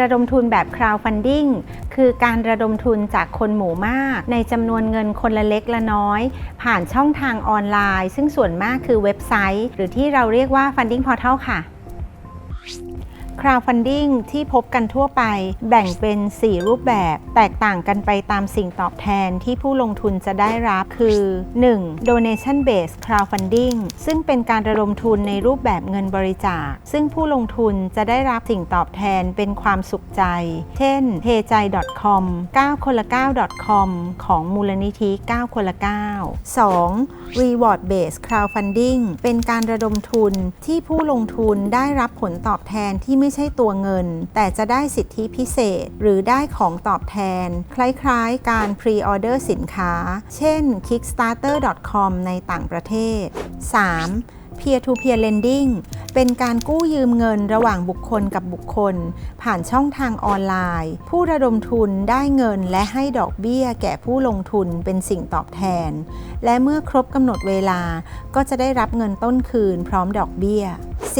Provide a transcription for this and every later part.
ระดมทุนแบบ crowdfunding คือการระดมทุนจากคนหมู่มาก ในจำนวนเงินคนละเล็กละน้อย ผ่านช่องทางออนไลน์ ซึ่งส่วนมากคือเว็บไซต์ หรือที่เราเรียกว่า funding portal ค่ะ crowdfunding ที่พบกันทั่วไป แบ่งเป็น 4 รูปแบบ แตกต่างกันไปตามสิ่งตอบแทนที่ผู้ลงทุนจะได้รับคือ 1. donation based crowdfunding ซึ่งเป็นการระดมทุนในรูปแบบเงินบริจาค ซึ่งผู้ลงทุนจะได้รับสิ่งตอบแทนเป็นความสุขใจ เช่นเ a ใจ .com 9คนละ9 .com ของมูลนิธิ 9 คนละ 9 2. reward based crowdfunding เป็นการระดมทุนที่ผู้ลงทุนได้รับผลตอบแทนที่ไม่ไม่ใช่ตัวเงิน แต่จะได้สิทธิพิเศษ หรือได้ของตอบแทน คล้ายๆ การพรีออเดอร์สินค้า เช่น kickstarter.com ในต่างประเทศ 3. Peer to peer lending เป็นการกู้ยืมเงินระหว่างบุคคลกับบุคคล ผ่านช่องทางออนไลน์ ผู้ระดมทุนได้เงินและให้ดอกเบี้ยแก่ผู้ลงทุนเป็นสิ่งตอบแทน และเมื่อครบกำหนดเวลาก็จะได้รับเงินต้นคืนพร้อมดอกเบี้ย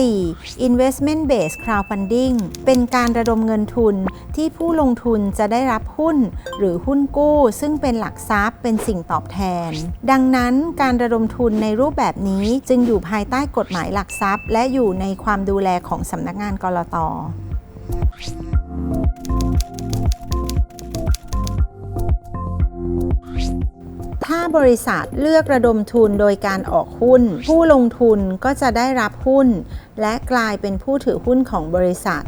4. investment based crowdfunding เป็นการระดมเงินทุนที่ผู้ลงทุนจะได้รับหุ้น หรือหุ้นกู้ ซึ่งเป็นหลักทรัพย์เป็นสิ่งตอบแทน ดังนั้นการระดมทุนในรูปแบบนี้จึงอยู่ภายใต้กฎหมายหลักทรัพย์ และอยู่ในความดูแลของสำนักงานกรตถ้าบริษัทเลือกระดมทุนโดยการออกหุ้น ผู้ลงทุนก็จะได้รับหุ้น และกลายเป็นผู้ถือหุ้นของบริษัท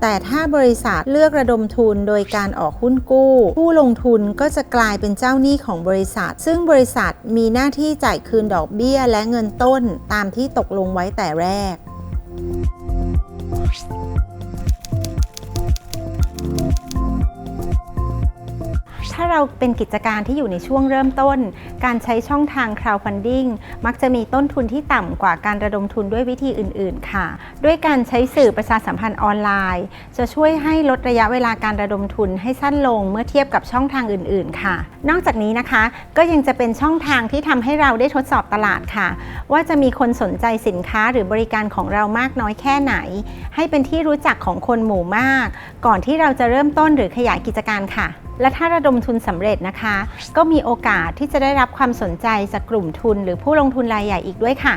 แต่ถ้าบริษัทเลือกระดมทุนโดยการออกหุ้นกู้ ผู้ลงทุนก็จะกลายเป็นเจ้าหนี้ของบริษัท ซึ่งบริษัทมีหน้าที่จ่ายคืนดอกเบี้ยและเงินต้นตามที่ตกลงไว้แต่แรก เราเป็นกิจการที่อยู่ในช่วงเริ่มต้น การใช้ช่องทาง crowdfunding มักจะมีต้นทุนที่ต่ำกว่าการระดมทุนด้วยวิธีอื่น ๆ ค่ะ ด้วยการใช้สื่อประชาสัมพันธ์ออนไลน์ จะช่วยให้ลดระยะเวลาการระดมทุนให้สั้นลงเมื่อเทียบกับช่องทางอื่น ๆ ค่ะ นอกจากนี้นะคะ ก็ยังจะเป็นช่องทางที่ทำให้เราได้ทดสอบตลาดค่ะ ว่าจะมีคนสนใจสินค้าหรือบริการของเรามากน้อยแค่ไหน ให้เป็นที่รู้จักของคนหมู่มาก ก่อนที่เราจะเริ่มต้นหรือขยายกิจการค่ะ และถ้าระดมทุนสำเร็จนะคะ ก็มีโอกาสที่จะได้รับความสนใจจากกลุ่มทุน หรือผู้ลงทุนรายใหญ่อีกด้วยค่ะ